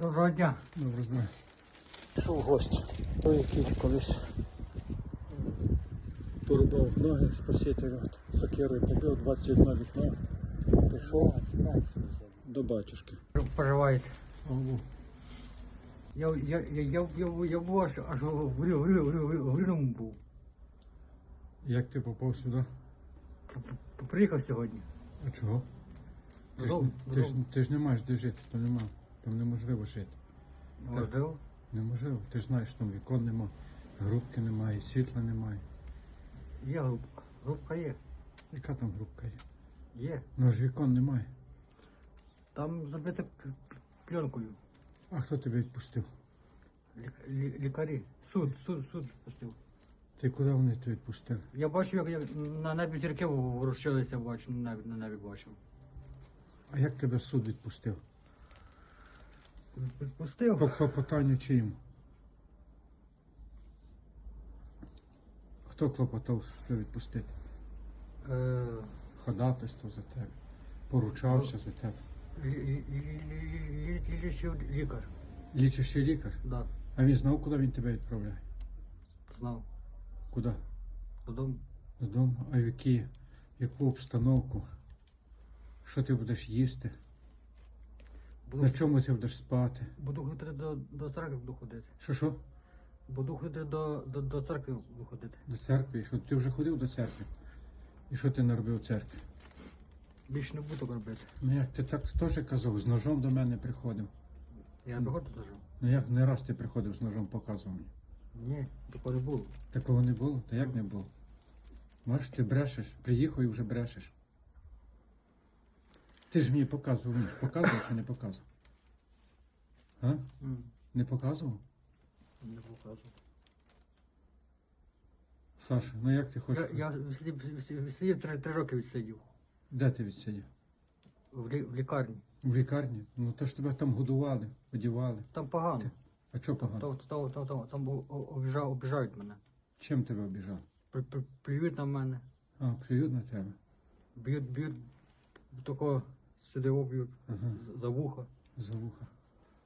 Доброго дня. Добре знаю. Пішов гость, той, який колись порубав ноги спасителя, сокирою побив 21 вікно, прийшов до батюшки. Поживаєте? Я, я, я, я, я, я був аж, аж Рівному був. Як ти попав сюди? Приїхав сьогодні. А чого? Ти ж, ти, ж, ти ж не маєш де жити, то нема. Там неможливо жити. Можливо. Неможливо. Ти ж знаєш, там вікон нема, грубки немає, світла немає. Є групка. Групка є. Яка там грубка є? Є. Ну ж вікон немає. Там п- пленкою. А хто тебе відпустив? Лік- лі- Лікарі. Суд, суд, суд пустив. Ти куди вони тебе відпустили? Я бачив, як, як на небі зірки ворушилися, бачу, на небі, на небі бачив. А як тебе суд відпустив? Пустив. По клопотанню чиїм? Хто клопотав, тебе відпустити? Е, Ходатайство за тебе. Поручався за тебе. лі- лі- лі- лі- лі- лічив лікар. Лічащий лікар. Да, А він знав, куди він тебе відправляє? знав. Куди? Додому. Додому? А в які, яку обстановку? Що ти будеш їсти? Буду, На чому ти будеш спати? буду ходити до, до церкви буду ходити. Що що? Буду ходити до, до, до церкви буду ходити. До церкви? І Що ти вже ходив до церкви? І що ти наробив в церкві? Більше не буду робити. Ну як ти так теж казав, з ножом до мене приходив. Я не приходжу теж. Ну як не раз ти приходив з ножом показував мені. Ні, такого не було. Такого не було? Та як не було? Бачиш, ти брешеш, приїхав і вже брешеш. Ти ж мені показував, мені показував чи не показував? А? Не показував? Не показував. Саша, ну як ти хочеш? я сидів, сидів- сидів три, три роки відсидів Де ти відсидів? в, лі, в лікарні. В лікарні? Ну то ж тебе там годували, одівали. Там погано. А чого погано? Там, там, там, там, там о- о- обіжають мене. Чим тебе обіжав? При- при- Плюють на мене. А, плюють на тебе. Б'ють, б'ють, тако сюди об'ють Ага. за вуха. За вуха.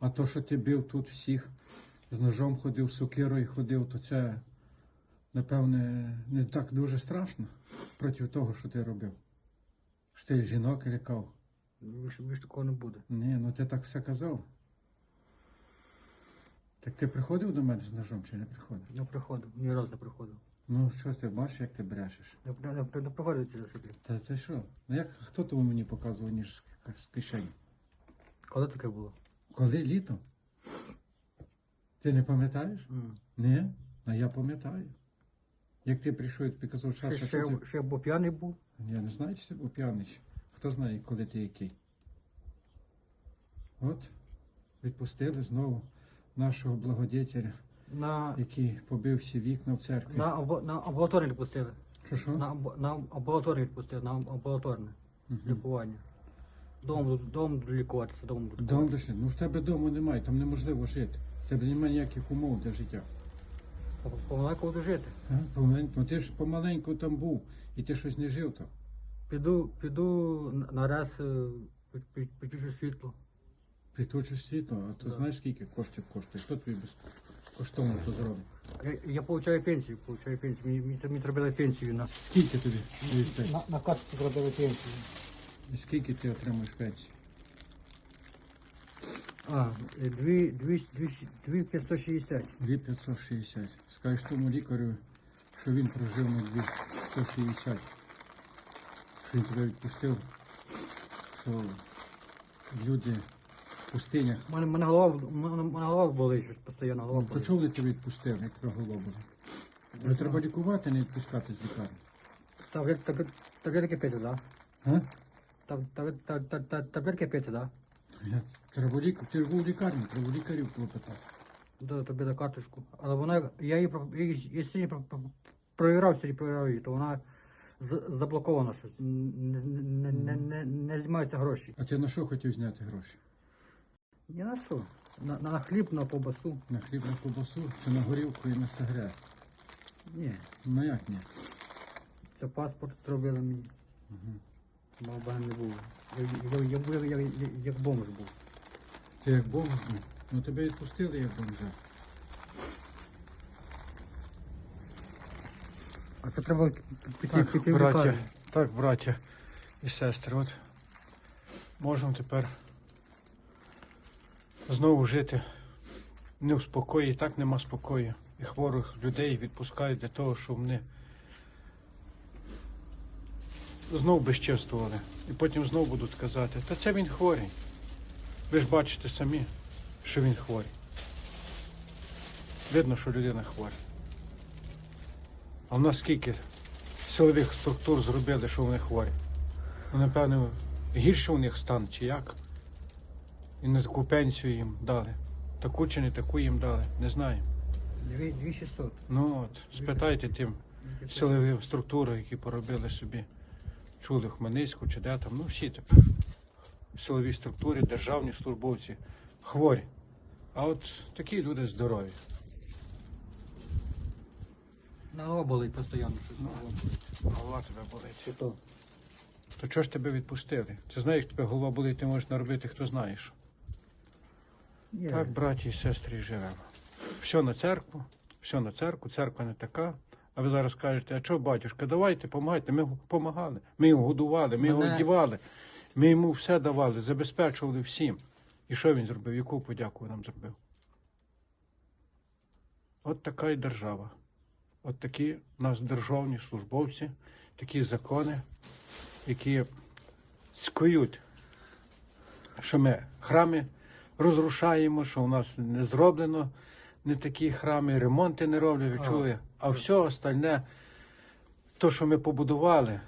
А то, що ти бив тут всіх, з ножом ходив, з сокирою ходив, то це, напевне, не так дуже страшно проти того, що ти робив. Що ти жінок лякав. Більше, більше такого не буде. Ні, ну ти так все казав. Так ти приходив до мене з ножом чи не приходив? Не приходив, ні разу не приходив. Ну що ж ти бачиш, як ти брешеш? Не, не, не, приходив ці сюди. Та ти що? Ну як хто того мені показував ніж з кишені? Коли таке було? Коли літом? Ти не пам'ятаєш? М. Ні, а я пам'ятаю. Як ти прийшов і тобі казав, Ще, ще, ти... ще був п'яний був. Я не знаю, чи ти був п'яний. Хто знає, коли ти який. От, відпустили знову нашого благодетеля, На, який побив всі вікна в церкві. на, амбу- на амбулаторію відпустили. Що що? На, амбу- на амбулаторію відпустили, на амбулаторне Мгм. лікування. Дом, дом лікуватися, дом Дом лише. Ну в тебе дому немає, там неможливо жити. В тебе немає ніяких умов для життя. Помаленьку буду жити. А? Помаленьку. Ну ти ж помаленьку там був, і ти щось не жив там. Піду, піду на- на е, під- під- підключу світло. Підключиш світло, а то знаєш скільки коштів коштує? Що тобі безкоштовно то зробить? Я, я получаю пенсію, получаю пенсію. Мені, мені, мені зробили пенсію на, Скільки тобі? на, на картці зробили пенсію. Скільки ти отримуєш пенсії? А, е, дві, дві, дві, дві 560. 2560. Скажеш тому лікарю, що він прожив на 260. Що він тебе відпустив, що люди в пустинях. У мене, мене голова, мене, мене голова болить щось постійно, голова Ну, болить. чого ти тебе відпустив, як тебе голова буде? Ну, треба лікувати, не відпускати з лікарні. Таблет- таблет- Таблетки п'яти, да? А? Таб- таб- таб- таб- таб- Таблетки п'яти, да? Я- Треба лік... Ти був в лікарні, треба лікарів клопотати. Да, тобі на карточку. Але вона, я її, про- я її- я сьогодні про- про- провірав, сьогодні провірав її, то вона з- заблокована щось. Не, не, не, не, не знімаються гроші. А ти на що хотів зняти гроші? Ні на що? На, на хліб, на ковбасу. На хліб на колбасу чи на горілку і на сигарет? Ні. Ну як ні? Це паспорт зробили мені. Угу. Мав би не було. Я, я, я, був як, як, як бомж був. Ти як бомж був? Ну тебе відпустили як бомжа. А це треба піти, Так, піти в лікарню. так, браття і сестри, от можемо тепер знову жити не в спокої, так нема спокою. І хворих людей відпускають для того, щоб вони знов безчинствували. І потім знов будуть казати, та це він хворий. Ви ж бачите самі, що він хворий. Видно, що людина хвора. А в нас скільки силових структур зробили, що вони хворі. Ну, напевно, гірше у них стан чи як. І не таку пенсію їм дали. Таку чи не таку їм дали, не знаю. 2600. Ну от, спитайте тим силові структури, які поробили собі. Чули Хмельницьку чи де там, ну всі тепер. Силові структури, державні службовці хворі. А от такі люди здорові. На голова болить постійно. болить. Голова тебе болить. Чи то? То чого ж тебе відпустили? Ти знаєш, тебе голова болить, ти можеш наробити, хто знаєш. Є. Так, браті і сестри, живемо. Все на церкву, все на церкву, церква не така. А ви зараз кажете, а що, батюшка, давайте, допомагайте. Ми допомагали, ми його годували, ми його одівали, ми йому все давали, забезпечували всім. І що він зробив? Яку подяку нам зробив? От така і держава. От такі у нас державні службовці, такі закони, які скують, що ми храми розрушаємо, що у нас не зроблено не такі храми, ремонти не роблять, чули. А все остальне, то, що ми побудували,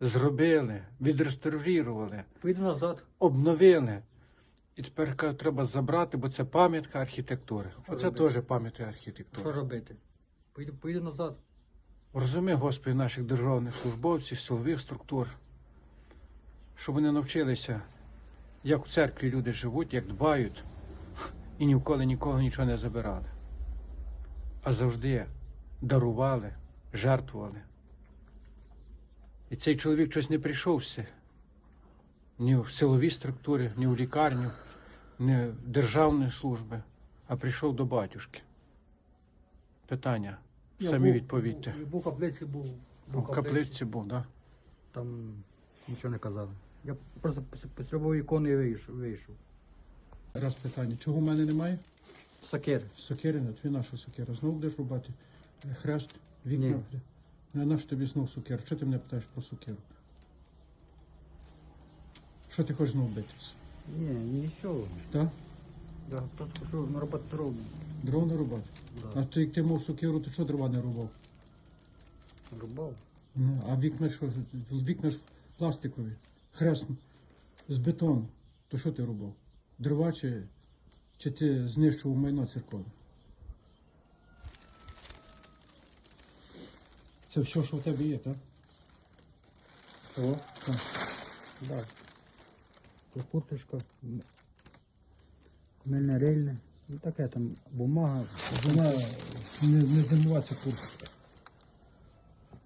зробили, відреставрували, назад. обновили. І тепер кажуть, треба забрати, бо це пам'ятка архітектури. Що Оце робити? теж пам'ятка архітектури. Що робити? Поїду, поїду назад. Розуми, Господи, наших державних службовців, силових структур, щоб вони навчилися, як в церкві люди живуть, як дбають, і ніколи нікого нічого не забирали. А завжди дарували, жертвували. І цей чоловік щось не прийшовся ні в силові структури, ні в лікарню, ні в державні служби, а прийшов до батюшки. Питання. Я Самі був- відповідьте. Був, був каплиці, був. був В каплиці був, так? Там нічого не казали. Я просто потребував ікони і вийшов. вийшов. Раз питання. Чого в мене немає? Сокири. Сокири, ну твій наша сокира. Знову будеш рубати хрест, вікна. Ні. Ну, а на що тобі знов сокир? Що ти мене питаєш про сокиру? Що ти хочеш знову битися? Ні, нічого. Так? Я просто хочу на роботу дорогу. Дров не рубати. А ти як ти мав сокиру, то що дрова не рубав? Рубав. Ну, а вікна що? Вікна ж пластикові. Хрест з бетону. То що ти рубав? Дрова чи, чи ти знищував майно церковне? Це все, що в тебе є, так? О, Так. да. Це курточка. м- Мене Ну таке там бумага. Вона не, не зимова ця куртка.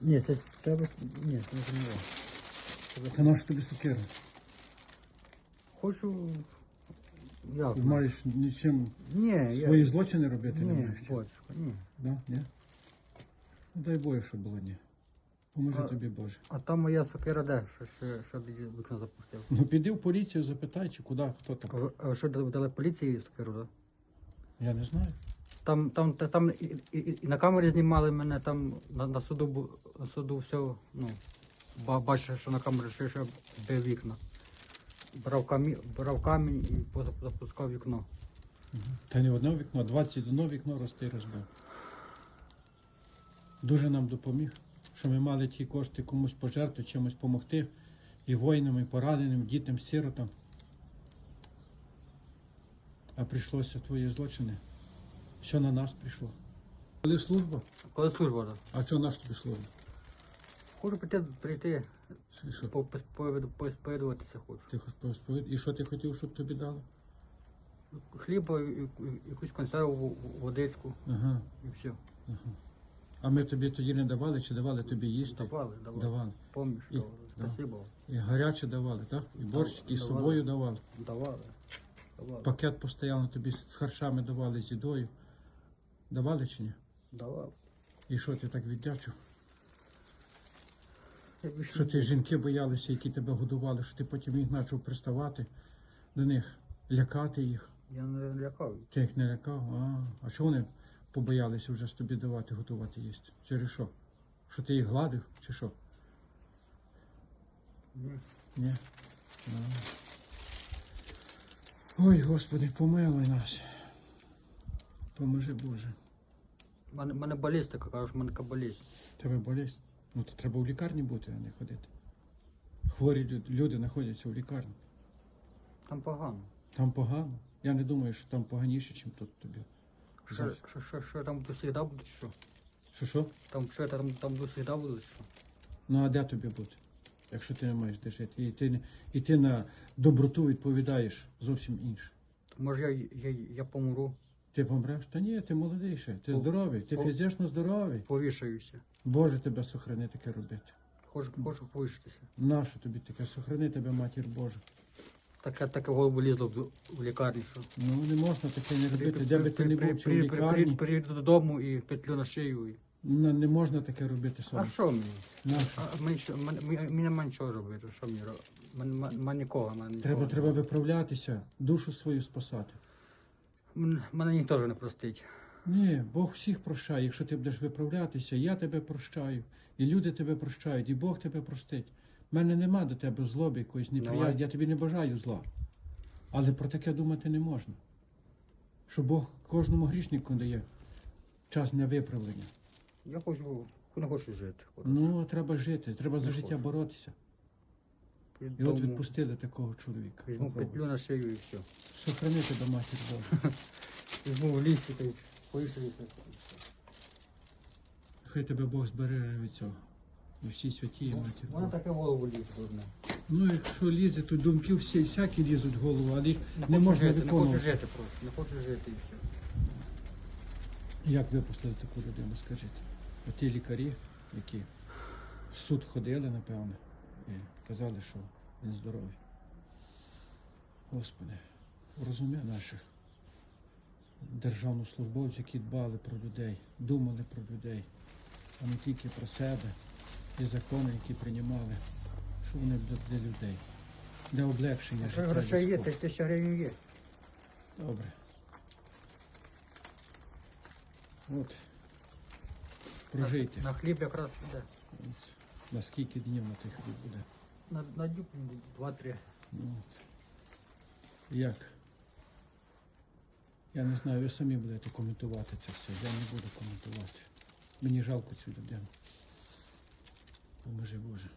Ні, це треба. Ні, не зимова. Та на що тобі сокира? Хочу. Як? Ти маєш нічим Ні, я... свої злочини робити не Ні, маєш. батюшка, ні. Да? Ні? Ну дай Боже, щоб було ні. Поможи А- тобі Боже. А там моя сокира де? Що, що, що запустив? Ну піди в поліцію, запитай, чи куди, хто там. А А що дали дали поліції сокиру, так? Я не знаю. Там, там, та- там і, і, і- і на камері знімали мене, там на, на суду бу- на суду все, ну, ба- бачиш, що на камері ще, ще бив вікна. Брав, камінь, брав камінь і запускав вікно. Та не одне вікно, а 21 вікно рости розбив. Дуже нам допоміг, що ми мали ті кошти комусь пожертвувати, чимось допомогти. І воїнам, і пораненим, і дітям, сиротам. А прийшлося твої злочини. Що на нас прийшло? Коли служба? Коли служба, так? А що наш тобі служба? Хочу прийти, прийти І що? по- по- повід- посповідуватися хочу. Ти хочеш розповідати? І що ти хотів, щоб тобі дали? Хліба, і- і- якусь консерву, водичку Ага, і все. ага. А ми тобі тоді не давали, чи давали тобі їсти? Давали, давали. Давали. Помніш, І- давали. да. Спасибо. І гаряче давали, так? І борщ, і з давали. собою давали. Давали. Давали. Пакет постійно тобі з харчами давали, з їдою. Давали чи ні? Давав. І що ти так віддячив? Що ти жінки боялися, які тебе годували, що ти потім їх почав приставати до них, лякати їх. Я не лякав. Ти їх не лякав? А, а що вони побоялися вже з тобі давати, готувати їсти? Через що? Що ти їх гладив, чи що? Ні. Ні. А. Ой, Господи, помилуй нас. Поможи Боже. У мене, мене болість така, кажуть, в мене кабалість. Тебе болість? Ну то треба в лікарні бути, а не ходити. Хворі люд- люди знаходяться в лікарні. Там погано. Там погано. Я не думаю, що там поганіше, ніж тут тобі. Що, що, що, що там буду завжди бути, що? Що що? Там що там, там буду завжди буду, що? Ну а де тобі бути? Якщо ти не маєш де жити. І ти, не- і ти на доброту відповідаєш зовсім інше. Може я, я, я помру, Ти помреш? Та ні, ти молодий ще, ти О, здоровий, ти о. фізично здоровий. повішаюся. Боже тебе сохрани таке робити. Хочу, хочу повішатися. Нащо тобі таке? Сохрани тебе, матір Божа. Таке, таке в голову лізло в, в лікарні, що. Ну не можна таке не робити. Де би ти не був, чи в при- при- лікарні, Приїду додому і петлю на шию. І... ну, не можна таке робити А собі. що мені? Нащо? А мені, що, мене, мені, мені нема нічого робити, що мені робити? Мене, нікого, мене Треба, треба виправлятися, душу свою спасати. Мене, мене ніхто вже не простить. Ні, Бог всіх прощає. Якщо ти будеш виправлятися, я тебе прощаю, і люди тебе прощають, і Бог тебе простить. У мене нема до тебе злоби якоїсь неприязні, я тобі не бажаю зла. Але про таке думати не можна. Що Бог кожному грішнику дає час для виправлення. Я хочу, не хочу жити. Ну, треба жити, треба за життя хочу. боротися. І от відпустили такого чоловіка. Візьму петлю на шию і все. Сохрани тебе, матір Божа. Візьму в лісі та й повішаюся. Хай тебе Бог збереже від цього. І всі святі, і матір Вона Божа. таке в голову лізе одне. Ну, якщо лізе, то думки всі всякі лізуть в голову, але їх не, хочу можна жити, не хочу жити просто, не хочу жити і все. Як випустили таку людину, скажіть? Оті лікарі, які в суд ходили, напевне, і казали, що він здоровий. Господи, розуми наших державних службовців, які дбали про людей, думали про людей, а не тільки про себе і закони, які приймали, що вони для, для людей, для облегшення життя. грошей є, людського. тисяч тисяча гривень є. Добре. От. Прожийте. На хліб якраз піде. От. На скільки днів на тих хліб буде? На, на дню два-три. Ну. Як? Я не знаю, ви самі будете коментувати це все. Я не буду коментувати. Мені жалко цю людину. Поможи Боже.